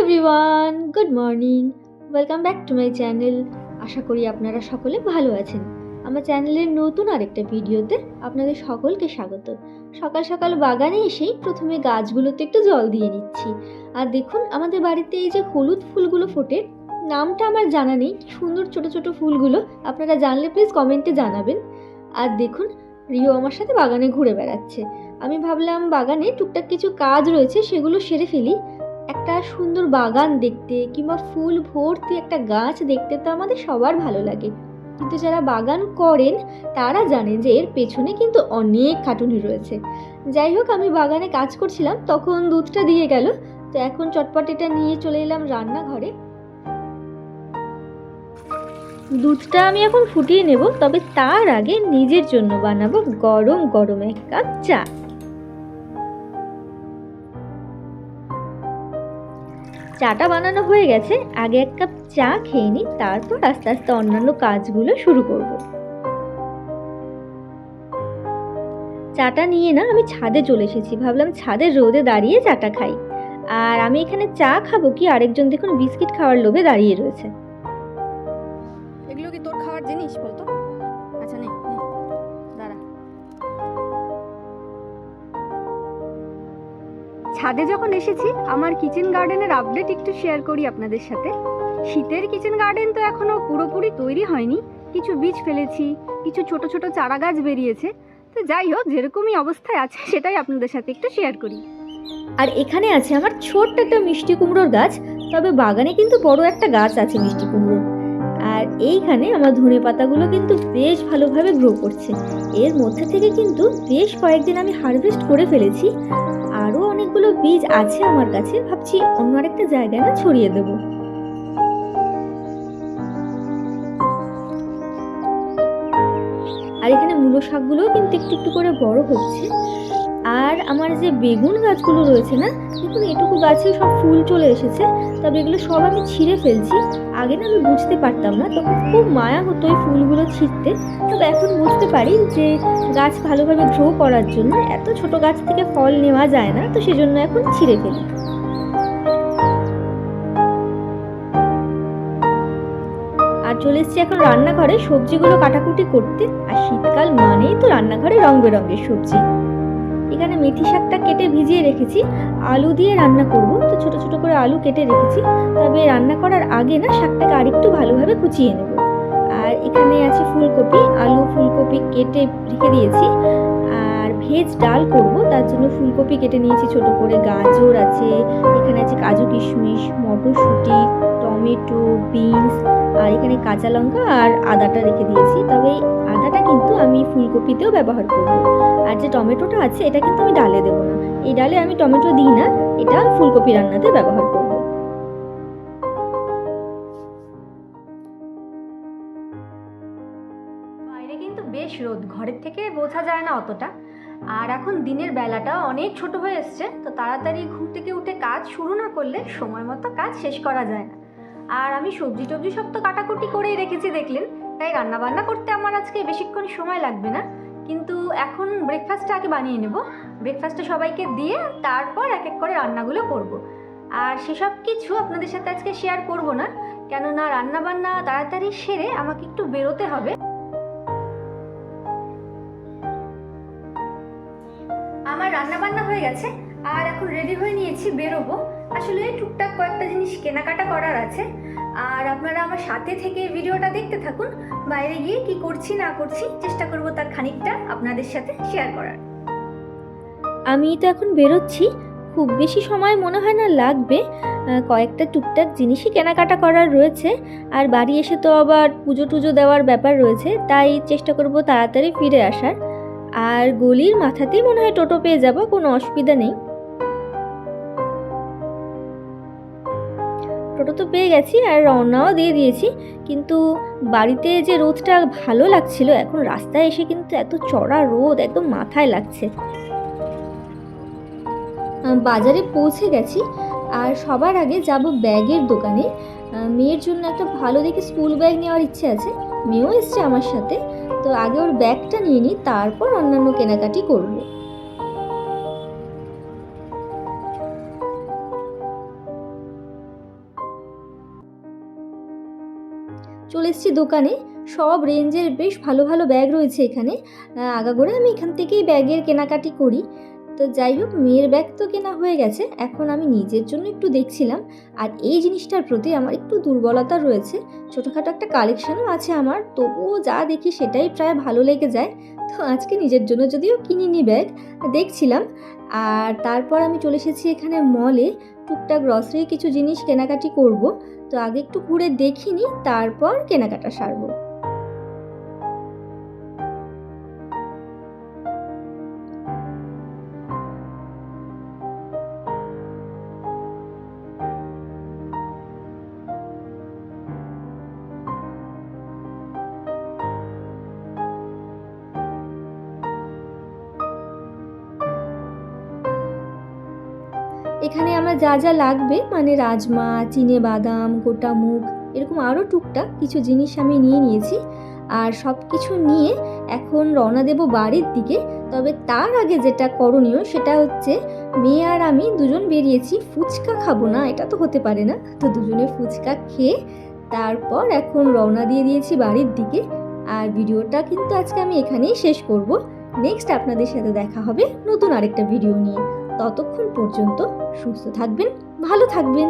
Everyone good morning welcome back to my channel আশা করি আপনারা সকলে ভালো আছেন। আমার চ্যানেলের নতুন আরেকটা ভিডিওতে আপনাদের সকলকে স্বাগত। সকাল সকাল বাগানে এসেই প্রথমে গাছগুলোতে একটু জল দিয়ে নিচ্ছি। আর দেখুন, আমাদের বাড়িতে এই যে হলুদ ফুলগুলো ফোটে, নামটা আমার জানা নেই। সুন্দর ছোট ছোট ফুলগুলো আপনারা জানলে প্লিজ কমেন্টে জানাবেন। আর দেখুন, রিও আমার সাথে বাগানে ঘুরে বেড়াচ্ছে। আমি ভাবলাম বাগানে টুকটাক কিছু কাজ রয়েছে, সেগুলো সেরে ফেলি। একটা সুন্দর বাগান দেখতে কিংবা ফুল ভর্তি একটা গাছ দেখতে তো আমাদের সবার ভালো লাগে। কিন্তু যারা বাগান করেন, তারা জানেন যে এর পেছনে কিন্তু অনেক খাটুনি রয়েছে। যাই হোক, আমি বাগানে কাজ করছিলাম, তখন দুধটা দিয়ে গেল। তো এখন চটপট এটা নিয়ে চলে এলাম রান্নাঘরে। দুধটা আমি এখন ফুটিয়ে নেব, তবে তার আগে নিজের জন্য বানাবো গরম গরম এক কাপ চা। চাটা বানানো হয়ে গেছে, আগে এক কাপ চা খেয়ে নিই, তারপর আস্তে আস্তে অন্যান্য কাজগুলো শুরু করব। চাটা নিয়ে না আমি ছাদে চলে এসেছি, ভাবলাম ছাদের রোদে দাঁড়িয়ে চাটা খাই। আর আমি এখানে চা খাব কি, আরেকজন দেখুন বিস্কিট খাওয়ার লোভে দাঁড়িয়ে রয়েছে। এগুলো কি তোর খাওয়ার জিনিস বলতো? আচ্ছা নে ছাদে যখন এসেছি, আমার কিচেন গার্ডেনের আপডেট একটু শেয়ার করি আপনাদের সাথে। শীতের কিচেন গার্ডেন তো এখনও পুরোপুরি তৈরি হয়নি। কিছু বীজ ফেলেছি, কিছু ছোট ছোট চারা গাছ বেরিয়েছে। তো যাই হোক, যেরকমই অবস্থায় আছে, সেটাই আপনাদের সাথে একটু শেয়ার করি। আর এখানে আছে আমার ছোট্ট একটা মিষ্টি কুমড়োর গাছ, তবে বাগানে কিন্তু বড় একটা গাছ আছে মিষ্টি কুমড়োর। আর এইখানে আমার ধনে পাতাগুলো কিন্তু বেশ ভালোভাবে গ্রো করছে। এর মধ্যে থেকে কিন্তু বেশ কয়েকদিন আমি হারভেস্ট করে ফেলেছি। আরও অনেকগুলো বীজ আছে আমার কাছে, ভাবছি অন্য আরেকটা জায়গায় না ছড়িয়ে দেবো। আর এখানে মূলো শাকগুলোও কিন্তু একটু একটু করে বড় হচ্ছে। আর আমার যে বেগুন গাছগুলো রয়েছে না, দেখুন এটুকু গাছে সব ফুল চলে এসেছে। তবে এগুলো সব আমি ছিঁড়ে ফেলছি। আগে না আমি বুঝতে পারতাম না, তখন খুব মায়া হতো এই ফুলগুলো ছিঁড়তে। তবে এখন বুঝতে পারি যে গাছ ভালোভাবে গ্রো করার জন্য এত ছোট গাছ থেকে ফল নেওয়া যায় না, তো সেজন্য এখন ছিঁড়ে ফেলি। আর চলে এসেছি এখন রান্নাঘরে সবজিগুলো কাটাকুটি করতে। আর শীতকাল মানেই তো রান্নাঘরে রং বেরঙের সবজি। এখানে মেথি শাকটা কেটে ভিজিয়ে রেখেছি, আলু দিয়ে রান্না করব। তো ছোট ছোট করে আলু কেটে রেখেছি, তবে রান্না করার আগে না শাকটাকে আরেকটু ভালোভাবে কুচিয়ে নেব। আর এখানে আছে ফুলকপি, আলু ফুলকপি কেটে রেখে দিয়েছি। আর ভেজ ডাল করব, তার জন্য ফুলকপি কেটে নিয়েছি, ছোট করে গাজর আছে, এখানে আছে কাজু কিশমিশ, মটরশুঁটি, টমেটো, বিনস, আর এখানে কাঁচা লঙ্কা আর আদাটা রেখে দিয়েছি। ফুলকপিতেও ব্যবহার করব। আর যে টমেটোটা আছে এটা কিন্তু আমি ডালে দেবো না। এই ডালে আমি টমেটো দিই না, এটা ফুলকপি রান্নাতে ব্যবহার করব। বাইরে কিন্তু বেশ রোদ, ঘরের থেকে বোঝা যায় না অতটা। আর এখন দিনের বেলাটা অনেক ছোট হয়ে এসছে, তো তাড়াতাড়ি ঘুম থেকে উঠে কাজ শুরু না করলে সময় মতো কাজ শেষ করা যায় না। আর আমি সবজি টবজি সব তো কাটাকুটি করেই রেখেছি, দেখলেন? তাই রান্না বান্না করতে আমার আজকে বেশিক্ষণ সময় লাগবে না, কিন্তু এখন ব্রেকফাস্টটা আগে বানিয়ে নেব ব্রেকফাস্টটা সবাইকে দিয়ে তারপর এক এক করে রান্নাগুলো করব। আর সেসব কিছু আপনাদের সাথে আজকে শেয়ার করব না, কেননা রান্না বান্না তাড়াতাড়ি সেরে আমাকে একটু বেরোতে হবে আমার রান্না বান্না হয়ে গেছে আর এখন রেডি হয়ে নিয়েছি, বেরোবো। আসলে টুকটাক কয়েকটা জিনিস কেনাকাটা করার আছে। আর আপনারা আমার সাথে থেকে ভিডিওটা দেখতে থাকুন, বাইরে গিয়ে কি করছি, না করছি, চেষ্টা করব তার খানিকটা আপনাদের সাথে শেয়ার করার। আমি তো এখন বেরোচ্ছি, খুব বেশি সময় মনে হয় না লাগবে। কয়েকটা টুকটাক জিনিসই কেনাকাটা করার রয়েছে। আর বাড়ি এসে তো আবার পুজো টুজো দেওয়ার ব্যাপার রয়েছে, তাই চেষ্টা করব তাড়াতাড়ি ফিরে আসার। আর গলির মাথাতেই মনে হয় টোটো পেয়ে যাব, কোনো অসুবিধা নেই। টোটো তো পেয়ে গেছি আর রওনাও দিয়ে দিয়েছি। কিন্তু বাড়িতে যে রোদটা ভালো লাগছিল, এখন রাস্তায় এসে কিন্তু এত চড়া রোদ একদম মাথায় লাগছে। বাজারে পৌঁছে গেছি আর সবার আগে যাব ব্যাগের দোকানে। মেয়ের জন্য একটা ভালো দেখে স্কুল ব্যাগ নেওয়ার ইচ্ছে আছে। মেয়েও এসছে আমার সাথে। তো আগে ওর ব্যাগটা নিয়ে নিই, তারপর অন্যান্য কেনাকাটি করব। চলে এসেছি দোকানে। সব রেঞ্জের বেশ ভালো ভালো ব্যাগ রয়েছে এখানে। আগাগোড়া আমি এখান থেকেই ব্যাগের কেনাকাটি করি। তো যাই হোক, মেয়ের ব্যাগ তো কেনা হয়ে গেছে। এখন আমি নিজের জন্য একটু দেখছিলাম। আর এই জিনিসটার প্রতি আমার একটু দুর্বলতা রয়েছে। ছোটোখাটো একটা কালেকশনও আছে আমার। তবুও যা দেখি সেটাই প্রায় ভালো লেগে যায়। তো আজকে নিজের জন্য যদিও কিনিনি ব্যাগ, দেখছিলাম। আর তারপর আমি চলে এসেছি এখানে মলে টুকটাক গ্রসারি কিছু জিনিস কেনাকাটি করব। তো আগে একটু ঘুরে দেখিনি তারপর কেনাকাটা সারবো। এখানে আমার যা যা লাগবে মানে রাজমা, চিনে বাদাম, গোটা মুগ, এরকম আরও টুকটাক কিছু জিনিস আমি নিয়ে নিয়েছি। আর সব কিছু নিয়ে এখন রওনা দেব বাড়ির দিকে। তবে তার আগে যেটা করণীয় সেটা হচ্ছে, মেয়ে আর আমি দুজন বেরিয়েছি, ফুচকা খাব না, এটা তো হতে পারে না। তো দুজনে ফুচকা খেয়ে তারপর এখন রওনা দিয়ে দিয়েছি বাড়ির দিকে। আর ভিডিওটা কিন্তু আজকে আমি এখানেই শেষ করব। নেক্সট আপনাদের সাথে দেখা হবে নতুন আরেকটা ভিডিও নিয়ে। ততক্ষণ পর্যন্ত সুস্থ থাকবেন ভালো থাকবেন।